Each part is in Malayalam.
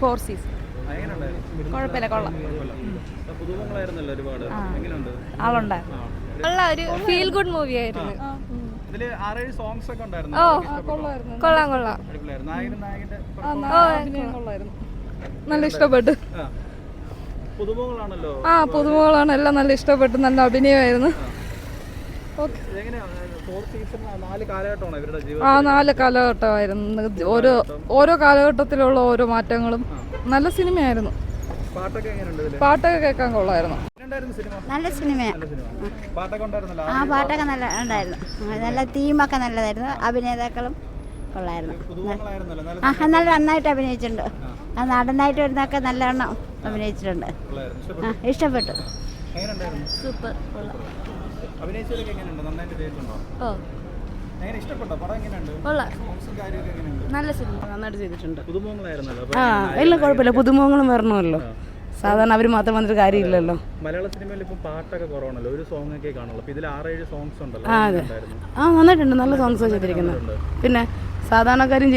ഫോർ സീസൺ കുഴപ്പമില്ല കൊള്ളാം. ആളുണ്ടായിരുന്നു. ആ. കൊള്ളാം ഒരു ഫീൽ ഗുഡ് മൂവി ആയിരുന്നു. ഇതിൽ ആറേഴ് സോങ്സ് ഒക്കെ ഉണ്ടായിരുന്നു. ഓ. കൊള്ളായിരുന്നു. കൊള്ളാം കൊള്ളാം. നല്ല ഇഷ്ടപ്പെട്ടു. ആ. പുതുമുഖങ്ങളാണ് എല്ലാം നല്ല ഇഷ്ടപ്പെട്ടു. നല്ല അഭിനയമായിരുന്നു എങ്ങനെയാ ഫോർ സീസൺ നാല് കാലഘട്ടമാണ് ഇവരുടെ ജീവിതം ആ നാല് കാലഘട്ടമായിരുന്നു. ഓരോ ഓരോ കാലഘട്ടത്തിലുള്ള ഓരോ മാറ്റങ്ങളും. നല്ല സിനിമയായിരുന്നു. പാട്ടൊക്കെ കേൾക്കാൻ കൊള്ളായിരുന്നു. നല്ല സിനിമയാണ് പാട്ടൊക്കെ ഉണ്ടായിരുന്നല്ലോ ആ പാട്ടൊക്കെ നല്ല ഉണ്ടായിരുന്നു. നല്ല തീമൊക്കെ നല്ലതായിരുന്നു. അഭിനേതാക്കളും കൊള്ളായിരുന്നു. നല്ല ആ നല്ല നന്നായിട്ട് അഭിനയിച്ചിട്ടുണ്ട്. ആ നടനായിട്ട് വരുന്നൊക്കെ നല്ലവണ്ണം അഭിനയിച്ചിട്ടുണ്ട്. ആ ഇഷ്ടപ്പെട്ടു. സൂപ്പർ നല്ല സിനിമ. നന്നായിട്ട് ചെയ്തിട്ടുണ്ട്. ആ കുഴപ്പമില്ല. പുതുമുഖങ്ങളും വരണമല്ലോ. സാധാരണ അവർ മാത്രം വന്നിട്ട് കാര്യമില്ലല്ലോ. മലയാള സിനിമയിൽ ഇപ്പം പാട്ടൊക്കെ കുറവാണല്ലോ. ഒരു സോങ് ഒക്കെ കാണുള്ളൂ. ഇതിൽ ആറേഴ് സോങ്സ് ഉണ്ടല്ലോ. ആ നന്നായിട്ടുണ്ട്. നല്ല സോങ്സ് ചെയ്തിരിക്കുന്നത് പിന്നെ സാധാരണക്കാരും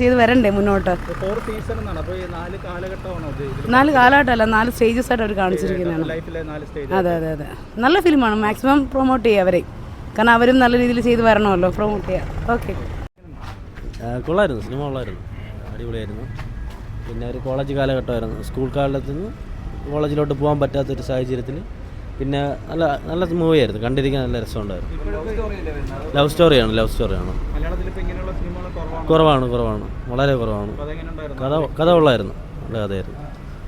ചെയ്ത് വരണ്ടേ മുന്നോട്ട്? നാല് കാലഘട്ടമല്ല നാല് സ്റ്റേജസ് ആയിട്ട് അവർ കാണിച്ചിരിക്കുന്നതാണ്. അതെ അതെ അതെ. നല്ല ഫിലിമാണ്. മാക്സിമം പ്രൊമോട്ട് ചെയ്യുക അവരെ. കാരണം അവരും നല്ല രീതിയിൽ ചെയ്ത് വരണമല്ലോ പ്രൊമോട്ട് ചെയ്യുക ഓക്കെ കൊള്ളായിരുന്നു. സിനിമ കൊള്ളായിരുന്നു. അടിപൊളിയായിരുന്നു. പിന്നെ ഒരു കോളേജ് കാലഘട്ടമായിരുന്നു. സ്കൂൾ കാലത്ത് നിന്ന് കോളേജിലോട്ട് പോകാൻ പറ്റാത്ത ഒരു സാഹചര്യത്തിൽ പിന്നെ നല്ല നല്ല മൂവിയായിരുന്നു കണ്ടിരിക്കാൻ നല്ല രസമുണ്ടായിരുന്നു. ലവ് സ്റ്റോറിയാണ് ലവ് സ്റ്റോറിയാണ് കുറവാണ്? കുറവാണ് വളരെ കുറവാണ്. കഥ കഥ ഉള്ളായിരുന്നു നല്ല കഥയായിരുന്നു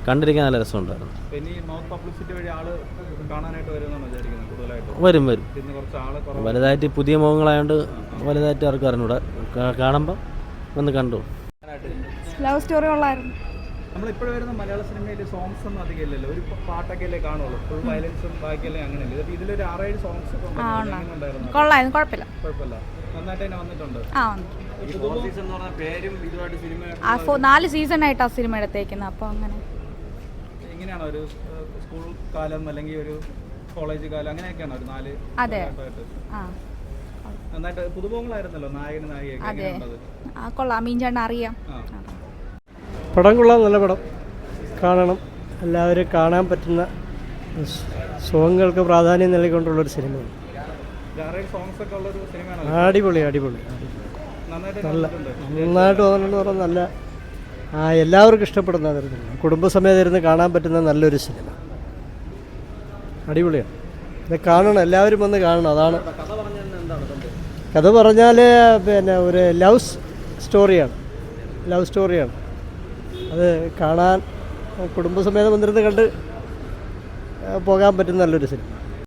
കണ്ടിരിക്കാൻ നല്ല രസമുണ്ടായിരുന്നു. പിന്നെ ഈ മൗത്ത് പബ്ലിസിറ്റി വഴി ആൾ കാണാനായിട്ട് വരുമെന്നാണ് വിചാരിക്കുന്നത് കൂടുതലായിട്ട്? വരും വരും. വലുതായിട്ട് പുതിയ മുഖങ്ങളായതുകൊണ്ട് വലുതായിട്ട് ആർക്കും അറിഞ്ഞൂടെ. കാണുമ്പോൾ ഒന്ന് കണ്ടു. ലവ് സ്റ്റോറി ഉള്ളായിരുന്നു നമ്മൾ ഇപ്പോഴും വരുന്ന മലയാള സിനിമയിൽ സോങ്സ് ഒന്നും അധികം ഇല്ലല്ലോ. ഒരു പാട്ടൊക്കെ അല്ലേ കാണുള്ളൂ. ഫുൾ വയലൻസും ബാക്കിയല്ലേ അങ്ങനെയല്ലേ. ഇതിലൊരു ആറേഴ് സോങ്സ് ഒക്കെ കൊള്ളായിരുന്നു. കുഴപ്പമില്ല. കുഴപ്പമില്ല. ആ ആ ഫോ നാല് സീസൺ ആയിട്ടാ സിനിമ എടുത്തേക്കുന്നത് അപ്പോൾ അങ്ങനെ. എങ്ങനെയാണോ ഒരു സ്കൂൾ കാലം അല്ലെങ്കിൽ ഒരു കോളേജ് കാലം അങ്ങനെയൊക്കെയാണോ ഒരു നാല് അതെ. ആ. നന്നായിട്ട് പുതുമുഖങ്ങളായിരുന്നല്ലോ നായകൻ നായിക അതെ. ആ കൊള്ളാം. മീൻചാണ് അറിയാം. പടം കൊള്ളാം നല്ല പടം. കാണണം. എല്ലാവരും കാണാൻ പറ്റുന്ന സോങ്ങുകൾക്ക് പ്രാധാന്യം നൽകിക്കൊണ്ടുള്ളൊരു സിനിമയാണ്. അടിപൊളി അടിപൊളി. നല്ല നന്നായിട്ട് തോന്നുന്നുണ്ട് പറഞ്ഞാൽ നല്ല ആ എല്ലാവർക്കും ഇഷ്ടപ്പെടുന്ന തരത്തിലുള്ള കുടുംബസമേതം ഇരുന്ന് കാണാൻ പറ്റുന്ന നല്ലൊരു സിനിമ. അടിപൊളിയാണ്. ഇത് കാണണം എല്ലാവരും വന്ന് കാണണം അതാണ്. കഥ പറഞ്ഞാൽ പിന്നെ ഒരു ലവ് സ്റ്റോറിയാണ്. ലവ് സ്റ്റോറിയാണ്. അത് കാണാൻ കുടുംബസമേതം വന്നിരുന്ന് കണ്ട് പോകാൻ പറ്റുന്ന നല്ലൊരു സിനിമ.